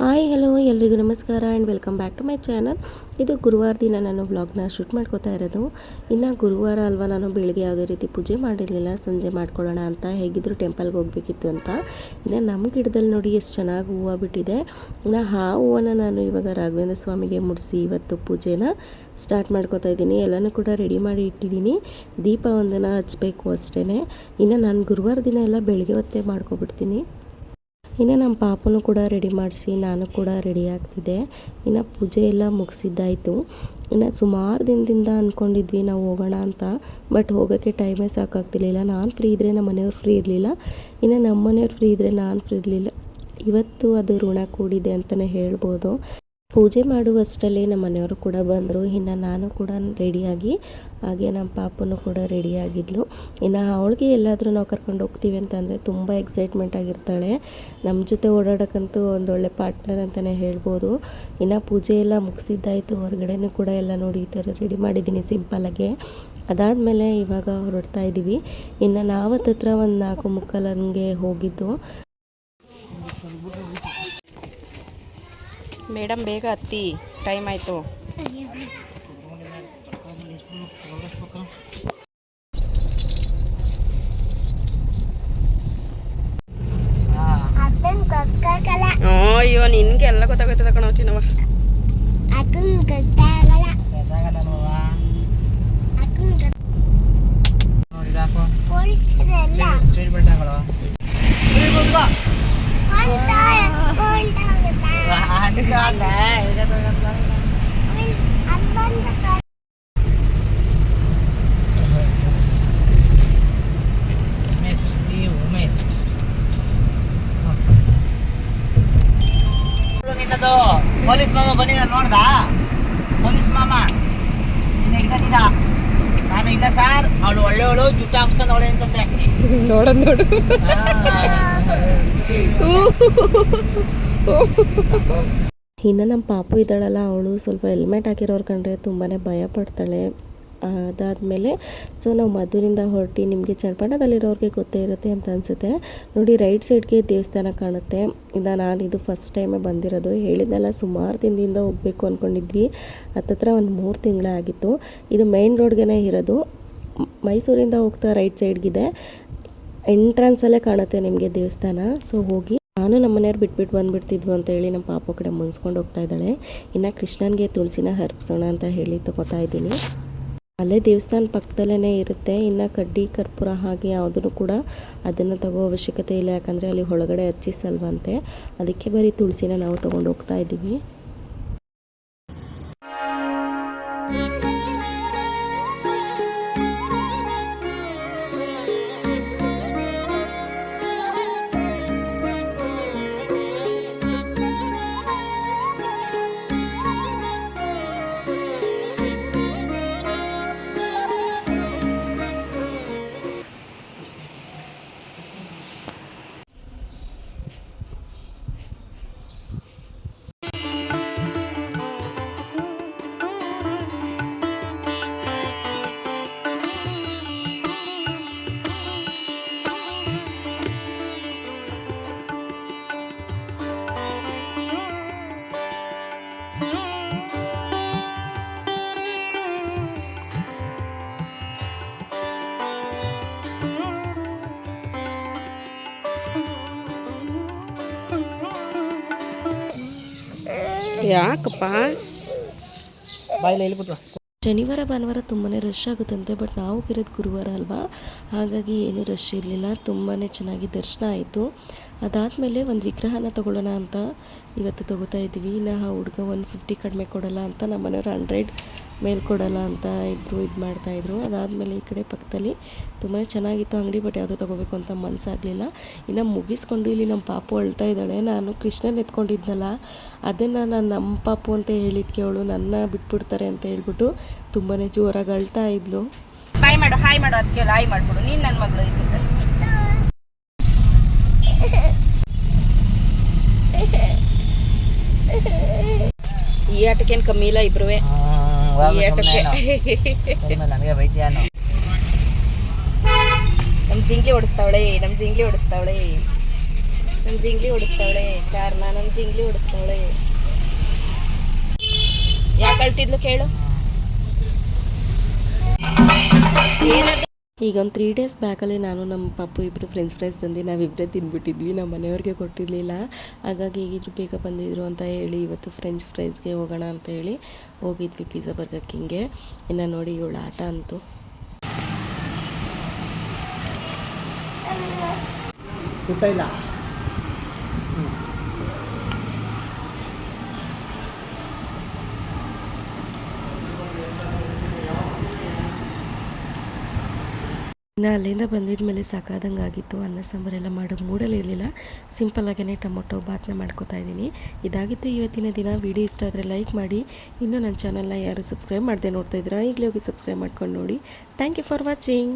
Hi hello ಎಲ್ರಿಗೂ ನಮಸ್ಕಾರ and welcome back to my channel ಇದು ಗುರುವಾರ ದಿನ ನಾನು ಬ್ಲಾಗ್ನ ಶೂಟ್ ಮಾಡ್ಕೋತಾ ಇರೋದು. ಇನ್ನು ಗುರುವಾರ ಅಲ್ವಾ ನಾನು ಬೆಳಿಗ್ಗೆ ಯಾವುದೇ ರೀತಿ ಪೂಜೆ ಮಾಡಿರಲಿಲ್ಲ. ಸಂಜೆ ಮಾಡ್ಕೊಳ್ಳೋಣ ಅಂತ ಹೇಗಿದ್ರು ಟೆಂಪಲ್ಗೆ ಹೋಗಬೇಕಿತ್ತು ಅಂತ. ಇನ್ನು ನಮ್ಮ ಗಿಡದಲ್ಲಿ ನೋಡಿ ಎಷ್ಟು ಚೆನ್ನಾಗಿ ಹೂವು ಬಿಟ್ಟಿದೆ. ಇನ್ನು ಆ ಹೂವನ್ನು ನಾನು ಇವಾಗ ರಾಘವೇಂದ್ರ ಸ್ವಾಮಿಗೆ ಮುಡಿಸಿ ಇವತ್ತು ಪೂಜೆನ ಸ್ಟಾರ್ಟ್ ಮಾಡ್ಕೋತಾ ಇದ್ದೀನಿ. ಎಲ್ಲನೂ ಕೂಡ ರೆಡಿ ಮಾಡಿ ಇಟ್ಟಿದ್ದೀನಿ. ದೀಪ ಒಂದನ್ನು ಹಚ್ಚಬೇಕು ಅಷ್ಟೇ ಇನ್ನು ನಾನು ಗುರುವಾರ ದಿನ ಎಲ್ಲ ಬೆಳಗ್ಗೆ ಹೊತ್ತೇ ಮಾಡ್ಕೊಬಿಡ್ತೀನಿ. ಇನ್ನು ನಮ್ಮ ಪಾಪನು ಕೂಡ ರೆಡಿ ಮಾಡಿಸಿ, ನಾನು ಕೂಡ ರೆಡಿ ಆಗ್ತಿದ್ದೆ. ಇನ್ನು ಪೂಜೆ ಎಲ್ಲ ಮುಗಿಸಿದ್ದಾಯಿತು. ಇನ್ನು ಸುಮಾರು ದಿನದಿಂದ ಅಂದ್ಕೊಂಡಿದ್ವಿ ನಾವು ಹೋಗೋಣ ಅಂತ ಬಟ್ ಹೋಗೋಕ್ಕೆ ಟೈಮೇ ಸಾಕಾಗ್ತಿರ್ಲಿಲ್ಲ. ನಾನು ಫ್ರೀ ಇದ್ದರೆ ನಮ್ಮ ಮನೆಯವ್ರು ಫ್ರೀ ಇರಲಿಲ್ಲ. ಇನ್ನು ನಮ್ಮ ಮನೆಯವ್ರು ಫ್ರೀ ಇದ್ದರೆ ನಾನು ಫ್ರೀ ಇರಲಿಲ್ಲ. ಇವತ್ತು ಅದು ಋಣ ಕೂಡಿದೆ ಅಂತಲೇ ಹೇಳ್ಬೋದು. ಪೂಜೆ ಮಾಡುವಷ್ಟರಲ್ಲಿ ನಮ್ಮ ಮನೆಯವರು ಕೂಡ ಬಂದರು. ಇನ್ನು ನಾನು ಕೂಡ ರೆಡಿಯಾಗಿ, ಹಾಗೆ ನಮ್ಮ ಪಾಪನೂ ಕೂಡ ರೆಡಿಯಾಗಿದ್ಲು. ಇನ್ನು ಅವಳಿಗೆ ಎಲ್ಲಾದರೂ ನಾವು ಕರ್ಕೊಂಡು ಹೋಗ್ತೀವಿ ಅಂತಂದರೆ ತುಂಬ ಎಕ್ಸೈಟ್ಮೆಂಟ್ ಆಗಿರ್ತಾಳೆ. ನಮ್ಮ ಜೊತೆ ಓಡಾಡೋಕ್ಕಂತೂ ಒಂದೊಳ್ಳೆ ಪಾರ್ಟ್ನರ್ ಅಂತಲೇ ಹೇಳ್ಬೋದು. ಇನ್ನು ಪೂಜೆ ಎಲ್ಲ ಮುಗಿಸಿದ್ದಾಯಿತು. ಹೊರಗಡೆನೂ ಕೂಡ ಎಲ್ಲ ನೋಡಿ ಈ ಥರ ರೆಡಿ ಮಾಡಿದ್ದೀನಿ ಸಿಂಪಲಾಗೆ ಅದಾದಮೇಲೆ ಇವಾಗ ಹೊರಡ್ತಾ ಇದ್ದೀವಿ. ಇನ್ನು ನಾವು ಹತ್ತತ್ರ ಒಂದು ನಾಲ್ಕು ಮುಕ್ಕಾಲು ಹಂಗೆ ಹೋಗಿದ್ದು. ಮೇಡಮ್ ಬೇಗ ಹತ್ತಿ. ಟೈಮ್ ಆಯಿತು. ಅಯ್ಯೋ ನಿನ್ಗೆ ಎಲ್ಲ ಗೊತ್ತಾಗೋಯ್ತದ ಕಣೋ ಚಿನ್ನವ ಅಕ್ಕನ್ ಗೊತ್ತಾಗಲ್ಲ. ಅಕ್ಕನ್ ಪೊಲೀಸ್ ಮಾಮ ಬಂದಿದ್ದ ನೋಡ್ದ? ಪೊಲೀಸ್ ಮಾಮ ನಿನ್ನ ಹಿಡ್ಕೊಂಡಿದ್ದ? ನಾನು ಇಲ್ಲ ಸರ್ ಅವಳು ಒಳ್ಳೆಯವಳು ಜುಟ್ಟು ಹಾಕ್ಸ್ಕೊಂಡು ಅವಳೆ ಅಂತಂದೆ. ನೋಡ ನೋಡು. ಇನ್ನು ನಮ್ಮ ಪಾಪು ಇದ್ದಾಳಲ್ಲ, ಅವಳು ಸ್ವಲ್ಪ ಹೆಲ್ಮೆಟ್ ಹಾಕಿರೋರು ಕಂಡ್ರೆ ತುಂಬಾ ಭಯ ಪಡ್ತಾಳೆ. ಅದಾದಮೇಲೆ ಸೊ ನಾವು ಮಧುರಿಂದ ಹೊರಟಿ ನಿಮಗೆ ಚನ್ನಪಟ್ಟಣದಲ್ಲಿರೋರಿಗೆ ಗೊತ್ತೇ ಇರುತ್ತೆ ಅಂತ ಅನಿಸುತ್ತೆ. ನೋಡಿ ರೈಟ್ ಸೈಡ್ಗೆ ದೇವಸ್ಥಾನ ಕಾಣುತ್ತೆ. ಇಂದ ನಾನು ಇದು ಫಸ್ಟ್ ಟೈಮೇ ಬಂದಿರೋದು. ಹೇಳಿದ್ನೆಲ್ಲ, ಸುಮಾರು ದಿನದಿಂದ ಹೋಗಬೇಕು ಅಂದ್ಕೊಂಡಿದ್ವಿ ಹತ್ತತ್ರ ಒಂದು ಮೂರು ತಿಂಗಳಾಗಿತ್ತು ಇದು ಮೈನ್ ರೋಡ್ಗೆ ಇರೋದು. ಮೈಸೂರಿಂದ ಹೋಗ್ತಾ ರೈಟ್ ಸೈಡ್ಗಿದೆ ಎಂಟ್ರೆನ್ಸಲ್ಲೇ ಕಾಣುತ್ತೆ ನಿಮಗೆ ದೇವಸ್ಥಾನ. ಸೊ ಹೋಗಿ ನಾನು ನಮ್ಮ ಮನೆಯವ್ರು ಬಿಟ್ಬಿಟ್ಟು ಬಂದುಬಿಡ್ತಿದ್ವು ಅಂತ ಹೇಳಿ ನಮ್ಮ ಪಾಪ ಕಡೆ ಮುನ್ಸ್ಕೊಂಡು ಹೋಗ್ತಾ ಇದ್ದಾಳೆ. ಇನ್ನು ಕೃಷ್ಣನಿಗೆ ತುಳಸಿನ ಹರ್ಪಿಸೋಣ ಅಂತ ಹೇಳಿ ತಗೋತಾ ಇದ್ದೀನಿ. ಅಲ್ಲೇ ದೇವಸ್ಥಾನ ಪಕ್ಕದಲ್ಲೇ ಇರುತ್ತೆ. ಇನ್ನು ಕಡ್ಡಿ, ಕರ್ಪೂರ ಹಾಗೆ ಯಾವುದನ್ನು ಕೂಡ ಅದನ್ನು ತಗೋ ಅವಶ್ಯಕತೆ ಇಲ್ಲ. ಯಾಕಂದರೆ ಅಲ್ಲಿ ಒಳಗಡೆ ಹಚ್ಚಿಸಲ್ವಂತೆ ಅದಕ್ಕೆ ಬರೀ ತುಳಸಿನ ನಾವು ತೊಗೊಂಡು ಹೋಗ್ತಾ ಇದ್ದೀವಿ. ಯಾಕಪ್ಪ ಶನಿವಾರ, ಭಾನುವಾರ ತುಂಬಾ ರಶ್ ಆಗುತ್ತಂತೆ ಬಟ್ ನಾವು ಇರೋದು ಗುರುವಾರ ಅಲ್ವಾ? ಹಾಗಾಗಿ ಏನೂ ರಶ್ ಇರಲಿಲ್ಲ. ತುಂಬಾ ಚೆನ್ನಾಗಿ ದರ್ಶನ ಆಯಿತು. ಅದಾದಮೇಲೆ ಒಂದು ವಿಗ್ರಹನ ತಗೊಳ್ಳೋಣ ಅಂತ ಇವತ್ತು ತಗೋತಾ ಇದ್ವಿ ಆ ಹುಡುಗ ಒನ್ ಫಿಫ್ಟಿ ಕಡಿಮೆ ಕೊಡಲ್ಲ ಅಂತ ನಮ್ಮ ಮನೆಯವ್ರು ಹಂಡ್ರೆಡ್ ಮೇಲೆ ಕೊಡಲ್ಲ ಅಂತ ಇಬ್ಬರು ಇದು ಮಾಡ್ತಾಯಿದ್ರು. ಅದಾದಮೇಲೆ ಈ ಕಡೆ ಪಕ್ಕದಲ್ಲಿ ತುಂಬ ಚೆನ್ನಾಗಿತ್ತು ಅಂಗಡಿ ಬಟ್ ಯಾವುದೋ ತೊಗೋಬೇಕು ಅಂತ ಮನಸ್ಸಾಗಲಿಲ್ಲ ಇನ್ನು ಮುಗಿಸ್ಕೊಂಡು ಇಲ್ಲಿ ನಮ್ಮ ಪಾಪು ಅಳ್ತಾ ಇದ್ದಾಳೆ. ನಾನು ಕೃಷ್ಣನ ಎತ್ಕೊಂಡಿದ್ನಲ್ಲ ಅದನ್ನು ನಾನು ನಮ್ಮ ಪಾಪು ಅಂತ ಹೇಳಿದ್ಕೆ ಅವಳು ನನ್ನ ಬಿಟ್ಬಿಡ್ತಾರೆ ಅಂತ ಹೇಳ್ಬಿಟ್ಟು ತುಂಬಾ ಜೋರಾಗಿ ಅಳ್ತಾ ಇದ್ಲು. ಹಾಯ್ ಮಾಡು ಹಾಯ್ ಮಾಡು ಅದಕ್ಕೆ ಹಾಯ್ ಮಾಡ್ಬಿಡು ನೀನು ನನ್ನ ಮಗಳು ಈ ಆಟಕ್ಕೇನು ಕಮ್ಮಿ ಇಲ್ಲ ಆಟಕ್ಕೆ ನನಗೆ ಬೈದ್ಯಾನು ನಮ್ಮ ಜಿಂಗ್ಲಿ ಓಡಿಸ್ತಾವಳೆ ನಮ್ಮ ಜಿಂಗ್ಲಿ ಓಡಿಸ್ತಾವಳೆ. ನಮ್ ಜಿಂಗ್ಲಿ ಓಡಿಸ್ತಾವಳೆ ಕಾರ್ನ ನಮ್ ಜಿಂಗ್ಲಿ ಓಡಿಸ್ತಾವಳೆ. ಯಾಕೆ ಅಳ್ತಿದ್ಲು ಕೇಳು. ಏನದು ಈಗ ಒಂದು ತ್ರೀ ಡೇಸ್ ಬ್ಯಾಕಲ್ಲಿ ನಾನು ನಮ್ಮ ಪಪ್ಪು ಇಬ್ಬರು ಫ್ರೆಂಚ್ ಫ್ರೈಸ್ ತಂದು ನಾವಿಬ್ಬರೇ ತಿಂದ್ಬಿಟ್ಟಿದ್ವಿ. ನಮ್ಮ ಮನೆಯವ್ರಿಗೆ ಕೊಟ್ಟಿರಲಿಲ್ಲ. ಹಾಗಾಗಿ ಹೇಗಿದ್ರು ಬೇಗ ಬಂದಿದ್ರು ಅಂತ ಹೇಳಿ ಇವತ್ತು ಫ್ರೆಂಚ್ ಫ್ರೈಸ್ಗೆ ಹೋಗೋಣ ಅಂತ ಹೇಳಿ ಹೋಗಿದ್ವಿ ಪಿಜ್ಜಾ ಬರ್ಗರ್ ಕಿಂಗೆ ಇನ್ನು ನೋಡಿ ಇವಳು ಆಟ ಅಂತು. ಇಲ್ಲ? ಇನ್ನು ಅಲ್ಲಿಂದ ಬಂದಿದ್ದ ಮೇಲೆ ಸಾಕಾದಂಗೆ ಆಗಿತ್ತು ಅನ್ನ ಸಾಂಬಾರೆಲ್ಲ ಮಾಡೋ ಮೂಡಲ್ಲಿ ಇರಲಿಲ್ಲ. ಸಿಂಪಲ್ಲಾಗೇ ಟೊಮೊಟೊ, ಬಾತ್ನ ಮಾಡ್ಕೋತಾ ಇದ್ದೀನಿ. ಇದಾಗಿತ್ತು ಇವತ್ತಿನ ದಿನ. ವಿಡಿಯೋ ಇಷ್ಟ ಆದರೆ ಲೈಕ್ ಮಾಡಿ. ಇನ್ನೂ ನನ್ನ ಚಾನಲ್ನ ಯಾರು ಸಬ್ಸ್ಕ್ರೈಬ್ ಮಾಡದೆ ನೋಡ್ತಾ ಇದ್ದೀರಾ, ಈಗಲೇ ಹೋಗಿ ಸಬ್ಸ್ಕ್ರೈಬ್ ಮಾಡ್ಕೊಂಡು ನೋಡಿ. Thank you for watching